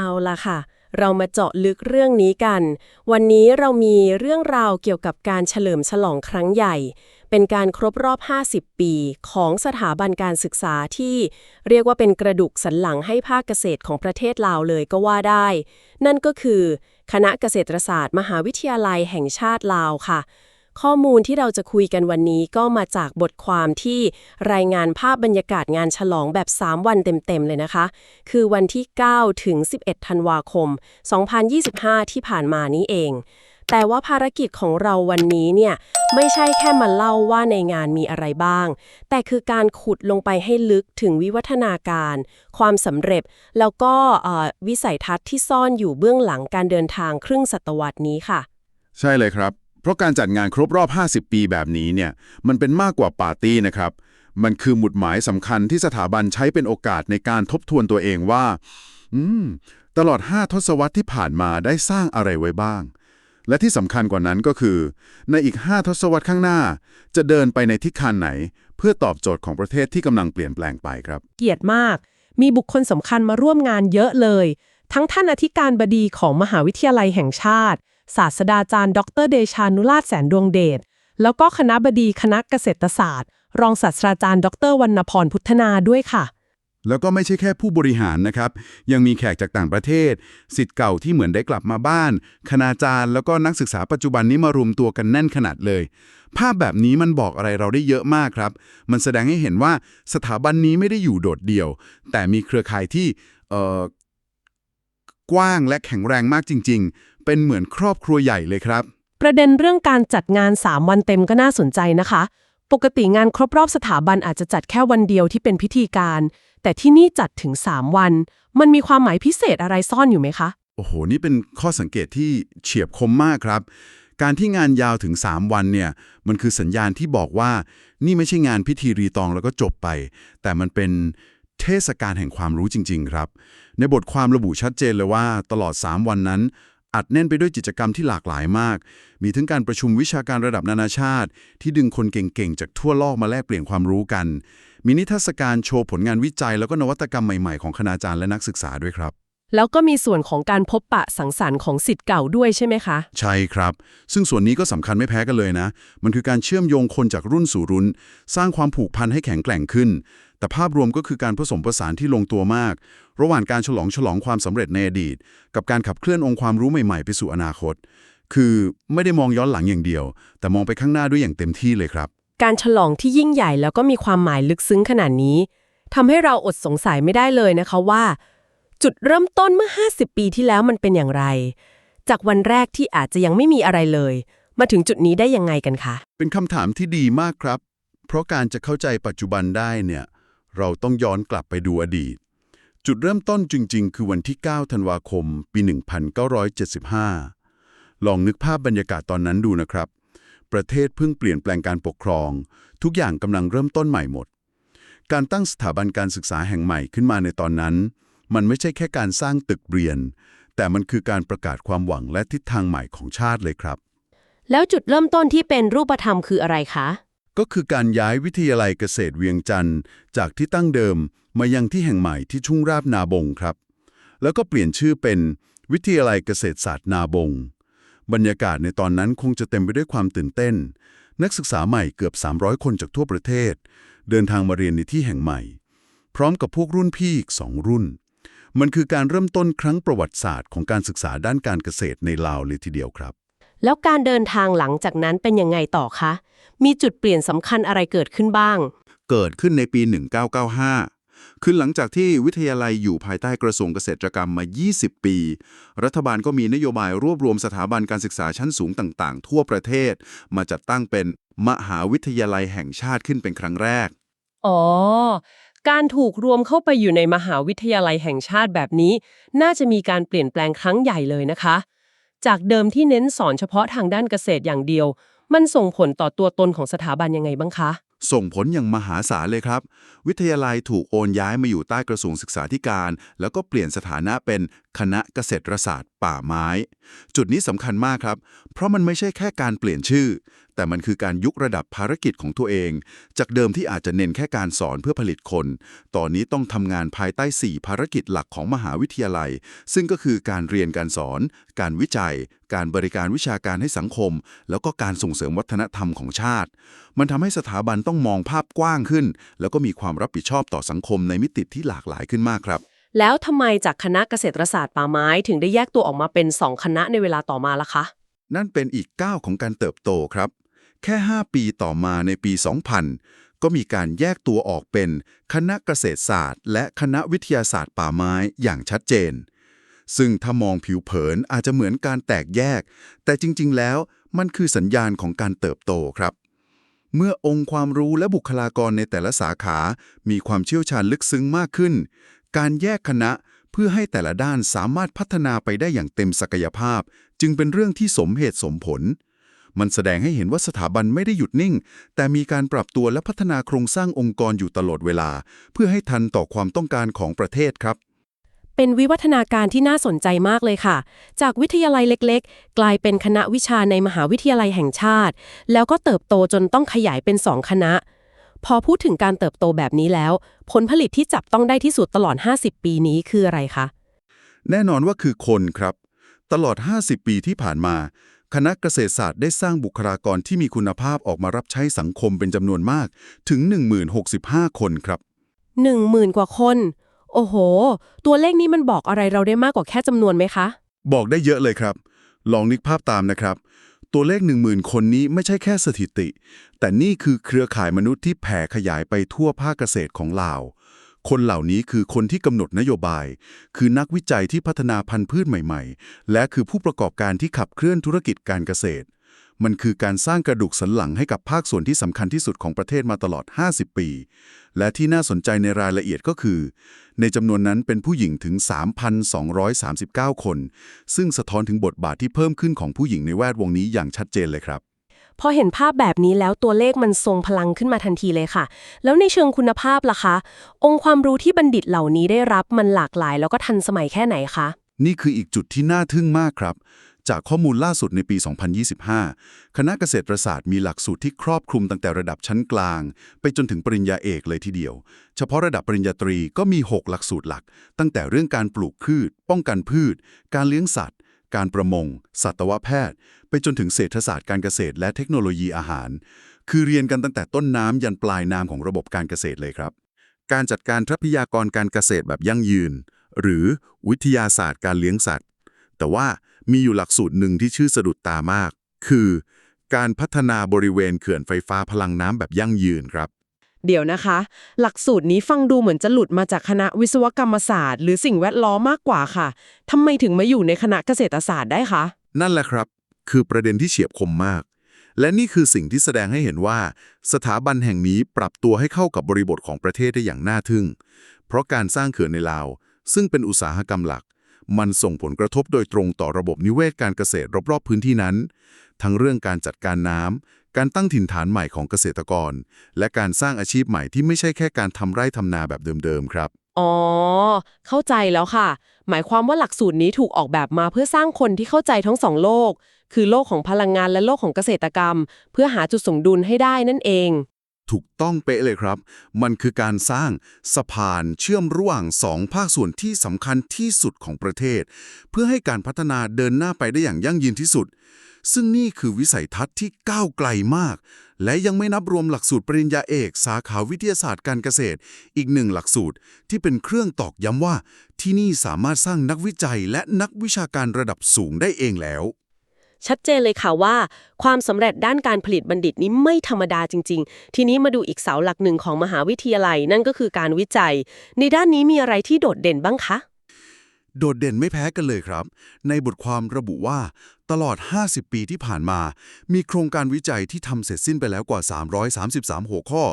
เอาละค่ะ เรามาเจาะลึกเรื่องนี้กัน วันนี้เรามีเรื่องราวเกี่ยวกับการเฉลิมฉลองครั้งใหญ่ เป็นการครบรอบ 50 ปีของสถาบันการศึกษาที่เรียกว่าเป็นกระดูกสันหลังให้ภาคเกษตรของประเทศลาวเลยก็ว่าได้ นั่นก็คือ คณะเกษตรศาสตร์ มหาวิทยาลัยแห่งชาติลาวค่ะ ข้อมูลที่เราจะคุยกันวันนี้ก็มาจากบทความที่รายงานภาพบรรยากาศงานฉลองแบบ 3 วันเต็มๆเลยนะคะ คือวันที่ 9 ถึง 11 ธันวาคม 2025 ที่ผ่านมานี้เอง แต่ว่าภารกิจของเราวันนี้เนี่ย ไม่ใช่แค่มาเล่าว่าในงานมีอะไรบ้าง แต่คือการขุดลงไปให้ลึกถึงวิวัฒนาการ ความสำเร็จ แล้วก็วิสัยทัศน์ที่ซ่อนอยู่เบื้องหลังการเดินทางครึ่งศตวรรษนี้ค่ะ ใช่เลยครับ ราะการจัดงานครบรอบ 50 ปีแบบนี้เนี่ยมันเป็นมากกว่าปาร์ตี้นะครับ มันคือหมุดหมายสำคัญที่สถาบันใช้เป็นโอกาสในการทบทวนตัวเองว่า อืม ตลอด 5 ทศวรรษที่ผ่านมาได้สร้างอะไรไว้บ้าง และที่สำคัญกว่านั้นก็คือ ในอีก 5 ทศวรรษข้างหน้า จะเดินไปในทิศทางไหน เพื่อตอบโจทย์ของประเทศที่กำลังเปลี่ยนแปลงไปครับ เกียรติมาก มีบุคคลสำคัญมาร่วมงานเยอะเลย ทั้งท่านอธิการบดีของมหาวิทยาลัยแห่งชาติ ศาสตราจารย์ ดรเดชานุราชแสนดวงเดช แล้วก็คณะบดีคณะเกษตรศาสตร์ รองศาสตราจารย์ ดรวรรณพรพุทธนาด้วยค่ะ แล้วก็ไม่ใช่แค่ผู้บริหารนะครับ ยังมีแขกจากต่างประเทศสิทธิ์เก่าที่เหมือนได้กลับมาบ้าน คณาจารย์แล้วก็นักศึกษาปัจจุบันนี้มารวมตัวกันแน่นขนาดเลย ภาพแบบนี้มันบอกอะไรเราได้เยอะมากครับ มันแสดงให้เห็นว่าสถาบันนี้ไม่ได้อยู่โดดเดี่ยว แต่มีเครือข่ายที่เออกว้างและแข็งแรงมากจริง ๆ เป็นเหมือนครอบครัวใหญ่เลยครับ ประเด็นเรื่องการจัดงาน 3 วันเต็มก็น่าสนใจนะคะ ปกติงานครบรอบสถาบันอาจจะจัดแค่วันเดียวที่เป็นพิธีการ แต่ที่นี่จัดถึง 3 วัน มันมีความหมายพิเศษอะไรซ่อนอยู่ไหมคะ โอ้โห นี่เป็นข้อสังเกตที่เฉียบคมมากครับ การที่งานยาวถึง 3 วันเนี่ย มันคือสัญญาณที่บอกว่า นี่ไม่ใช่งานพิธีรีตองแล้วก็จบไป แต่มันเป็นเทศกาลแห่งความรู้จริง ๆ ครับ ในบทความระบุชัดเจนเลยว่าตลอด 3 วันนั้น อัดแน่นไปด้วยกิจกรรมที่หลากหลายมาก มีทั้งการประชุมวิชาการระดับนานาชาติ ที่ดึงคนเก่งๆ จากทั่วโลกมาแลกเปลี่ยนความรู้กัน มีนิทรรศการโชว์ผลงานวิจัย แล้วก็นวัตกรรมใหม่ๆ ของคณาจารย์และนักศึกษาด้วยครับ แล้วก็มีส่วนของการพบปะสังสรรค์ของสิทธิ์เก่าด้วยใช่ไหมคะ ใช่ครับ ซึ่งส่วนนี้ก็สำคัญไม่แพ้กันเลยนะ มันคือการเชื่อมโยงคนจากรุ่นสู่รุ่น สร้างความผูกพันให้แข็งแกร่งขึ้น แต่ภาพรวมก็คือการผสมผสานที่ลงตัวมาก ระหว่างการฉลองฉลองความสำเร็จในอดีต กับการขับเคลื่อนองค์ความรู้ใหม่ๆ ไปสู่อนาคต คือไม่ได้มองย้อนหลังอย่างเดียว แต่มองไปข้างหน้าด้วยอย่างเต็มที่เลยครับ การฉลองที่ยิ่งใหญ่แล้วก็มีความหมายลึกซึ้งขนาดนี้ทำให้เราอดสงสัยไม่ได้เลยนะคะว่า จุดเริ่มต้นเมื่อ 50 ปีที่แล้วมันเป็นอย่างไร จากวันแรกที่อาจจะยังไม่มีอะไรเลย มาถึงจุดนี้ได้ยังไงกันคะเป็นคำถามที่ดีมากครับ เพราะการจะเข้าใจปัจจุบันได้เนี่ย เราต้องย้อนกลับไปดูอดีต จุดเริ่มต้นจริง ๆ คือวันที่ 9 ธันวาคม ปี 1975 ลองนึกภาพบรรยากาศตอนนั้นดูนะครับ ประเทศเพิ่งเปลี่ยนแปลงการปกครอง ทุกอย่างกำลังเริ่มต้นใหม่หมด การตั้งสถาบันการศึกษาแห่งใหม่ขึ้นมาในตอนนั้น มันไม่ใช่แค่การสร้างตึกเรียน แต่มันคือการประกาศความหวังและทิศทางใหม่ของชาติเลยครับ แล้วจุดเริ่มต้นที่เป็นรูปธรรมคืออะไรคะ ก็คือการย้ายวิทยาลัยเกษตรเวียงจันทร์จากที่ตั้งเดิมมายังที่แห่งใหม่ที่ทุ่งราบนาบงครับ แล้วก็เปลี่ยนชื่อเป็นวิทยาลัยเกษตรศาสตร์นาบง บรรยากาศในตอนนั้นคงจะเต็มไปด้วยความตื่นเต้น นักศึกษาใหม่เกือบ 300 คนจากทั่วประเทศ เดินทางมาเรียนในที่แห่งใหม่ พร้อมกับพวกรุ่นพี่อีกสองรุ่น มันคือการเริ่มต้นครั้งประวัติศาสตร์ของการศึกษาด้านการเกษตรในลาวเลยทีเดียวครับ แล้วการเดินทางหลังจากนั้นเป็นยังไงต่อคะ มีจุดเปลี่ยนสำคัญอะไรเกิดขึ้นบ้าง เกิดขึ้นในปี 1995 คือหลังจากที่วิทยาลัยอยู่ภายใต้กระทรวงเกษตรกรรมมา 20 ปี รัฐบาลก็มีนโยบายรวบรวมสถาบันการศึกษาชั้นสูงต่าง ๆ ทั่วประเทศ มาจัดตั้งเป็นมหาวิทยาลัยแห่งชาติขึ้นเป็นครั้งแรก อ๋อ การถูกรวมเข้าไปอยู่ในมหาวิทยาลัยแห่งชาติแบบนี้ น่าจะมีการเปลี่ยนแปลงครั้งใหญ่เลยนะคะ จากเดิมที่เน้นสอนเฉพาะทางด้านเกษตรอย่างเดียว มันส่งผลต่อตัวตนของสถาบันยังไงบ้างคะ ส่งผลอย่างมหาศาลเลยครับ วิทยาลัยถูกโอนย้ายมาอยู่ใต้กระทรวงศึกษาธิการ แล้วก็เปลี่ยนสถานะเป็นคณะเกษตรศาสตร์ ป่าไม้ จุดนี้สำคัญมากครับ เพราะมันไม่ใช่แค่การเปลี่ยนชื่อ แต่มันคือการยุกระดับภารกิจของตัวเอง จากเดิมที่อาจจะเน้นแค่การสอนเพื่อผลิตคน ตอนนี้ต้องทำงานภายใต้ 4 ภารกิจหลักของมหาวิทยาลัย ซึ่งก็คือการเรียนการสอน การวิจัย การบริการวิชาการให้สังคม แล้วก็การส่งเสริมวัฒนธรรมของชาติ มันทำให้สถาบันต้องมองภาพกว้างขึ้น แล้วก็มีความรับผิดชอบต่อสังคมในมิติที่หลากหลายขึ้นมากครับแล้วทำไมจากคณะเกษตรศาสตร์ป่าไม้ถึงได้แยกตัวออกมาเป็น 2 คณะในเวลาต่อมาล่ะคะ นั่นเป็นอีกก้าวของการเติบโตครับ แค่ 5 ปีต่อมาในปี 2000 ก็มีการแยกตัวออกเป็นคณะเกษตรศาสตร์ และคณะวิทยาศาสตร์ป่าไม้อย่างชัดเจน ซึ่งถ้ามองผิวเผินอาจจะเหมือนการแตกแยก แต่จริง ๆ แล้วมันคือสัญญาณของการเติบโตครับ เมื่อองค์ความรู้และบุคลากรในแต่ละสาขา มีความเชี่ยวชาญลึกซึ้งมากขึ้น การแยกคณะเพื่อให้แต่ละด้านสามารถพัฒนาไปได้อย่างเต็มศักยภาพ จึงเป็นเรื่องที่สมเหตุสมผล มันแสดงให้เห็นว่าสถาบันไม่ได้หยุดนิ่ง แต่มีการปรับตัวและพัฒนาโครงสร้างองค์กรอยู่ตลอดเวลา เพื่อให้ทันต่อความต้องการของประเทศครับ เป็นวิวัฒนาการที่น่าสนใจมากเลยค่ะ จากวิทยาลัยเล็ก ๆ กลายเป็นคณะวิชาในมหาวิทยาลัยแห่งชาติ แล้วก็เติบโตจนต้องขยายเป็น2คณะ พอพูดถึงการเติบโตแบบนี้แล้ว ผลผลิตที่จับต้องได้ที่สุดตลอด 50 ปีนี้คืออะไรคะแน่นอนว่าคือคนครับ ตลอด 50 ปีที่ผ่านมา คณะเกษตรศาสตร์ได้สร้างบุคลากรที่มีคุณภาพออกมารับใช้สังคมเป็นจำนวนมากถึง 1065 คนครับ 10,000 กว่าคน โอ้โห ตัวเลขนี้มันบอกอะไรเราได้มากกว่าแค่จำนวนไหมคะ บอกได้เยอะเลยครับ ลองนึกภาพตามนะครับ ตัวเลข 10,000 คนนี้ไม่ใช่แค่สถิติ แต่นี่คือเครือข่ายมนุษย์ที่แผ่ขยายไปทั่วภาคเกษตรของลาว คนเหล่านี้คือคนที่กำหนดนโยบาย คือนักวิจัยที่พัฒนาพันธุ์พืชใหม่ ๆ และคือผู้ประกอบการที่ขับเคลื่อนธุรกิจการเกษตร มันคือการสร้างกระดูกสันหลังให้กับภาคส่วนที่สำคัญที่สุดของประเทศมาตลอด 50 ปี และที่น่าสนใจในรายละเอียดก็คือ ในจำนวนนั้นเป็นผู้หญิงถึง 3,239 คน ซึ่งสะท้อนถึงบทบาทที่เพิ่มขึ้นของผู้หญิงในแวดวงนี้อย่างชัดเจนเลยครับ พอเห็นภาพแบบนี้แล้วตัวเลขมันทรงพลังขึ้นมาทันทีเลยค่ะ แล้วในเชิงคุณภาพล่ะคะ องค์ความรู้ที่บัณฑิตเหล่านี้ได้รับมันหลากหลาย แล้วก็ทันสมัยแค่ไหนคะ นี่คืออีกจุดที่น่าทึ่งมากครับ จากข้อมูลล่าสุดในปี 2025 คณะเกษตรศาสตร์มีหลักสูตรที่ครอบคลุมตั้งแต่ระดับชั้นกลาง ไปจนถึงปริญญาเอกเลยทีเดียว เฉพาะระดับปริญญาตรีก็มี 6 หลักสูตรหลัก ตั้งแต่เรื่องการปลูกพืช ป้องกันพืช การเลี้ยงสัตว์ การประมง สัตวแพทย์ ไปจนถึงเศรษฐศาสตร์การเกษตร และเทคโนโลยีอาหาร คือเรียนกันตั้งแต่ต้นน้ำยันปลายน้ำของระบบการเกษตรเลยครับ การจัดการทรัพยากรการเกษตรแบบยั่งยืน หรือวิทยาศาสตร์การเลี้ยงสัตว์ แต่ว่ามีอยู่หลักสูตรหนึ่งที่ชื่อสะดุดตามาก คือ การพัฒนาบริเวณเขื่อนไฟฟ้าพลังน้ำแบบยั่งยืนครับ เดี๋ยวนะคะ หลักสูตรนี้ฟังดูเหมือนจะหลุดมาจากคณะวิศวกรรมศาสตร์ หรือสิ่งแวดล้อมมากกว่าค่ะทำไมถึงมาอยู่ในคณะเกษตรศาสตร์ได้คะนั่นแหละครับ คือประเด็นที่เฉียบคมมาก และนี่คือสิ่งที่แสดงให้เห็นว่า สถาบันแห่งนี้ปรับตัวให้เข้ากับบริบทของประเทศได้อย่างน่าทึ่ง เพราะการสร้างเขื่อนในลาว ซึ่งเป็นอุตสาหกรรมหลัก มันส่งผลกระทบโดยตรงต่อระบบนิเวศการเกษตรรอบๆพื้นที่นั้น ทั้งเรื่องการจัดการน้ำ การตั้งถิ่นฐานใหม่ของเกษตรกร และการสร้างอาชีพใหม่ที่ไม่ใช่แค่การทำไร่ทำนาแบบเดิมๆครับ อ๋อ เข้าใจแล้วค่ะ หมายความว่าหลักสูตรนี้ถูกออกแบบมาเพื่อสร้างคนที่เข้าใจทั้งสองโลก คือโลกของพลังงานและโลกของเกษตรกรรม เพื่อหาจุดสมดุลให้ได้นั่นเอง ถูกต้องเป๊ะเลยครับ มันคือการสร้างสะพานเชื่อมระหว่างสองภาคส่วนที่สำคัญที่สุดของประเทศ เพื่อให้การพัฒนาเดินหน้าไปได้อย่างยั่งยืนที่สุด ซึ่งนี่คือวิสัยทัศน์ที่ก้าวไกลมาก และยังไม่นับรวมหลักสูตรปริญญาเอก สาขาวิทยาศาสตร์การเกษตร อีกหนึ่งหลักสูตรที่เป็นเครื่องตอกย้ำว่า ที่นี่สามารถสร้างนักวิจัยและนักวิชาการระดับสูงได้เองแล้ว ชัดเจนเลยค่ะว่า ความสำเร็จด้านการผลิตบัณฑิตนี้ไม่ธรรมดาจริง ๆ ทีนี้มาดูอีกเสาหลักหนึ่งของมหาวิทยาลัย นั่นก็คือการวิจัย ในด้านนี้มีอะไรที่โดดเด่นบ้างคะ โดดเด่นไม่แพ้กันเลยครับ ในบทความระบุว่า ตลอด 50 ปีที่ผ่านมา มีโครงการวิจัยที่ทำเสร็จสิ้นไปแล้วกว่า 333 หัวข้อ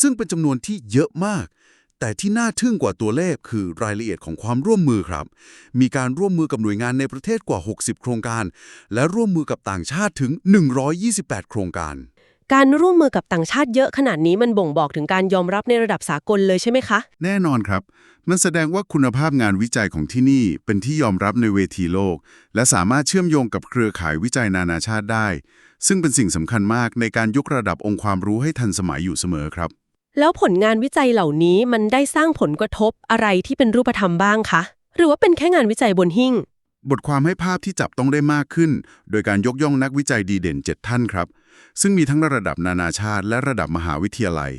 ซึ่งเป็นจำนวนที่เยอะมาก แต่ที่น่าทึ่งกว่าตัวเลขคือรายละเอียดของความร่วมมือครับ มีการร่วมมือกับหน่วยงานในประเทศกว่า 60 โครงการ และร่วมมือกับต่างชาติถึง 128 โครงการ การร่วมมือกับต่างชาติเยอะขนาดนี้มันบ่งบอกถึงการยอมรับในระดับสากลเลยใช่ไหมคะ แน่นอนครับ มันแสดงว่าคุณภาพงานวิจัยของที่นี่เป็นที่ยอมรับในเวทีโลก และสามารถเชื่อมโยงกับเครือข่ายวิจัยนานาชาติได้ ซึ่งเป็นสิ่งสำคัญมากในการยกระดับองค์ความรู้ให้ทันสมัยอยู่เสมอครับ แล้วผลงานวิจัยเหล่านี้มันได้สร้างผลกระทบอะไรที่เป็นรูปธรรมบ้างคะ หรือว่าเป็นแค่งานวิจัยบนหิ้ง บทความให้ภาพที่จับต้องได้มากขึ้น โดยการยกย่องนักวิจัยดีเด่น 7 ท่านครับ ซึ่งมีทั้งระดับนานาชาติ และระดับมหาวิทยาลัย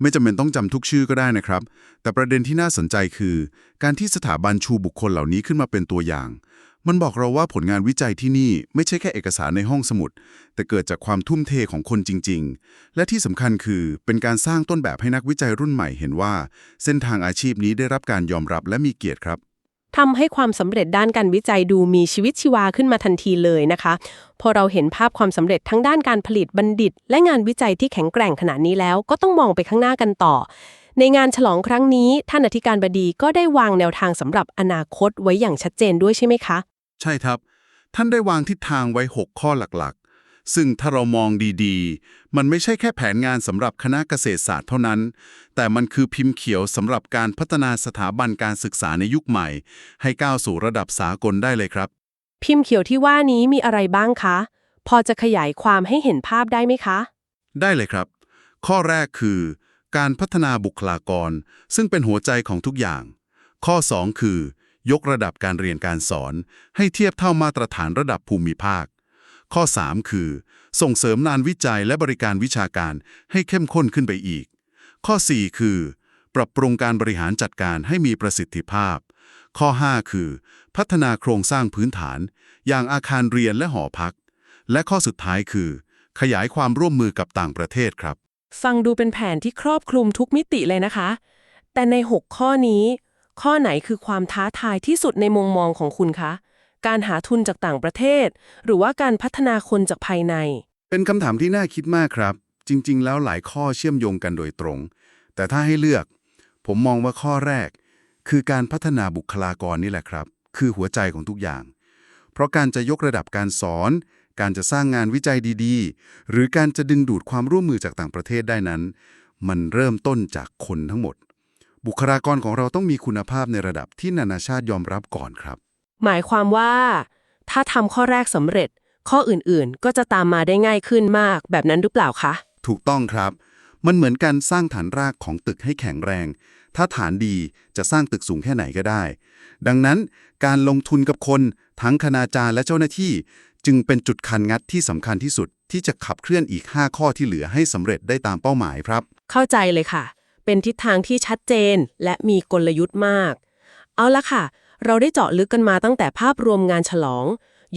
ไม่จำเป็นต้องจำทุกชื่อก็ได้นะครับ แต่ประเด็นที่น่าสนใจคือ การที่สถาบันชูบุคคลเหล่านี้ขึ้นมาเป็นตัวอย่าง มันบอกเราว่าผลงานวิจัยที่นี่ไม่ใช่แค่เอกสารในห้องสมุด แต่เกิดจากความทุ่มเทของคนจริง ๆ และที่สำคัญคือเป็นการสร้างต้นแบบให้นักวิจัยรุ่นใหม่เห็นว่า เส้นทางอาชีพนี้ได้รับการยอมรับและมีเกียรติครับทำให้ความสำเร็จด้านการวิจัยดูมีชีวิตชีวาขึ้นมาทันทีเลยนะคะ พอเราเห็นภาพความสำเร็จทั้งด้านการผลิตบัณฑิต และงานวิจัยที่แข็งแกร่งขนาดนี้แล้ว ก็ต้องมองไปข้างหน้ากันต่อ ในงานฉลองครั้งนี้ ท่านอธิการบดีก็ได้วางแนวทางสำหรับอนาคตไว้อย่างชัดเจนด้วยใช่ไหมคะ ใช่ครับ ท่านได้วางทิศทางไว้ 6 ข้อหลักๆ ซึ่งถ้าเรามองดีๆ มันไม่ใช่แค่แผนงานสำหรับคณะเกษตรศาสตร์เท่านั้น แต่มันคือพิมพ์เขียวสำหรับการพัฒนาสถาบันการศึกษาในยุคใหม่ ให้ก้าวสู่ระดับสากลได้เลยครับ พิมพ์เขียวที่ว่านี้มีอะไรบ้างคะ พอจะขยายความให้เห็นภาพได้ไหมคะ ได้เลยครับ ข้อแรกคือ การพัฒนาบุคลากร ซึ่งเป็นหัวใจของทุกอย่าง ข้อ 2 คือ ยกระดับการเรียนการสอน ให้เทียบเท่ามาตรฐานระดับภูมิภาค ข้อ 3 คือ ส่งเสริมงานวิจัยและบริการวิชาการให้เข้มข้นขึ้นไปอีก ข้อ 4 คือ ปรับปรุงการบริหารจัดการให้มีประสิทธิภาพ ข้อ 5 คือ พัฒนาโครงสร้างพื้นฐาน อย่างอาคารเรียนและหอพัก และข้อสุดท้ายคือ ขยายความร่วมมือกับต่างประเทศครับ ฟังดูเป็นแผนที่ครอบคลุมทุกมิติเลยนะคะ แต่ใน 6 ข้อนี้ ข้อไหนคือความท้าทายที่สุดในมุมมองของคุณคะ การหาทุนจากต่างประเทศ หรือว่าการพัฒนาคนจากภายใน เป็นคำถามที่น่าคิดมากครับ จริง ๆ แล้วหลายข้อเชื่อมโยงกันโดยตรง แต่ถ้าให้เลือก ผมมองว่าข้อแรก คือการพัฒนาบุคลากรนี่แหละครับ คือหัวใจของทุกอย่าง เพราะการจะยกระดับการสอน การจะสร้างงานวิจัยดีๆ หรือการจะดึงดูดความร่วมมือจากต่างประเทศได้นั้น มันเริ่มต้นจากคนทั้งหมด บุคลากรของเราต้องมีคุณภาพในระดับที่นานาชาติยอมรับก่อนครับ หมายความว่า ถ้าทำข้อแรกสำเร็จ ข้ออื่นๆ ก็จะตามมาได้ง่ายขึ้นมาก แบบนั้นหรือเปล่าคะ ถูกต้องครับ มันเหมือนการสร้างฐานรากของตึกให้แข็งแรง ถ้าฐานดีจะสร้างตึกสูงแค่ไหนก็ได้ ดังนั้นการลงทุนกับคน ทั้งคณาจารย์และเจ้าหน้าที่ จึงเป็นจุดคันงัดที่สำคัญที่สุดที่จะขับเคลื่อนอีก 5 ข้อที่เหลือให้สำเร็จได้ตามเป้าหมายครับ เข้าใจเลยค่ะ เป็นทิศทางที่ชัดเจน และมีกลยุทธ์มาก เอาละค่ะ เราได้เจาะลึกกันมาตั้งแต่ภาพรวมงานฉลอง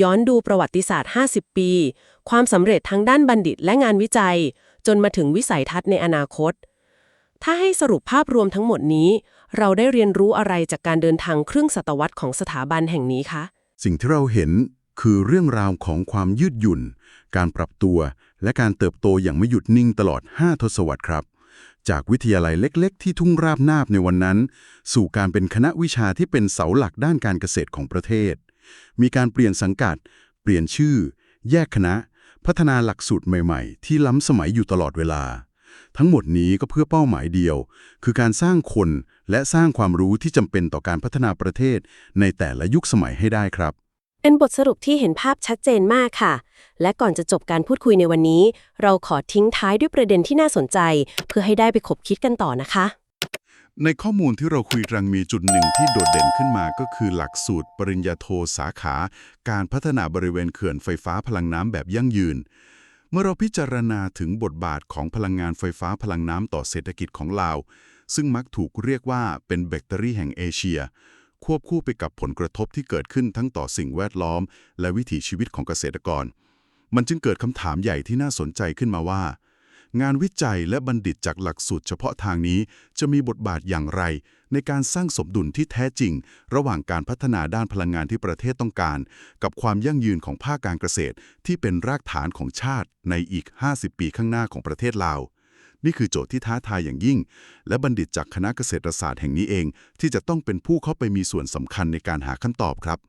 ย้อนดูประวัติศาสตร์ 50 ปี ความสำเร็จทั้งด้านบัณฑิตและงานวิจัย จนมาถึงวิสัยทัศน์ในอนาคต ถ้าให้สรุปภาพรวมทั้งหมดนี้ เราได้เรียนรู้อะไรจากการเดินทางครึ่งศตวรรษของสถาบันแห่งนี้คะ สิ่งที่เราเห็นคือเรื่องราวของความยืดหยุ่น การปรับตัว และการเติบโตอย่างไม่หยุดนิ่งตลอด 5 ทศวรรษครับ จากวิทยาลัยเล็ก ๆ ที่ทุ่งราบนาบในวันนั้น สู่การเป็นคณะวิชาที่เป็นเสาหลักด้านการเกษตรของประเทศ มีการเปลี่ยนสังกัด เปลี่ยนชื่อ แยกคณะ พัฒนาหลักสูตรใหม่ ๆ ที่ล้ำสมัยอยู่ตลอดเวลา ทั้งหมดนี้ก็เพื่อเป้าหมายเดียว คือการสร้างคนและสร้างความรู้ที่จำเป็นต่อการพัฒนาประเทศในแต่ละยุคสมัยให้ได้ครับ เป็นบทสรุปที่เห็นภาพชัดเจนมากค่ะ และก่อนจะจบการพูดคุยในวันนี้ เราขอทิ้งท้ายด้วยประเด็นที่น่าสนใจ เพื่อให้ได้ไปคบคิดกันต่อนะคะ ในข้อมูลที่เราคุยรังมีจุดหนึ่งที่โดดเด่นขึ้นมาก็คือหลักสูตร ปริญญาโทสาขา การพัฒนาบริเวณเขื่อนไฟฟ้าพลังน้ำแบบยั่งยืนเมื่อเราพิจารณาถึงบทบาทของพลังงานไฟฟ้าพลังน้ำต่อเศรษฐกิจของลาว ซึ่งมักถูกเรียกว่าเป็นแบตเตอรี่แห่งเอเชีย ควบคู่ไปกับผลกระทบที่เกิดขึ้นทั้งต่อสิ่งแวดล้อม และวิถีชีวิตของเกษตรกร มันจึงเกิดคำถามใหญ่ที่น่าสนใจขึ้นมาว่า งานวิจัยและบัณฑิตจากหลักสูตรเฉพาะทางนี้จะมีบทบาทอย่างไร ในการสร้างสมดุลที่แท้จริง ระหว่างการพัฒนาด้านพลังงานที่ประเทศต้องการ กับความยั่งยืนของภาคการเกษตร ที่เป็นรากฐานของชาติในอีก 50 ปีข้างหน้าของประเทศลาว นี่คือโจทย์ที่ท้าทายอย่างยิ่ง และบัณฑิตจากคณะเกษตรศาสตร์แห่งนี้เอง ที่จะต้องเป็นผู้เข้าไปมีส่วนสำคัญในการหาคำตอบครับ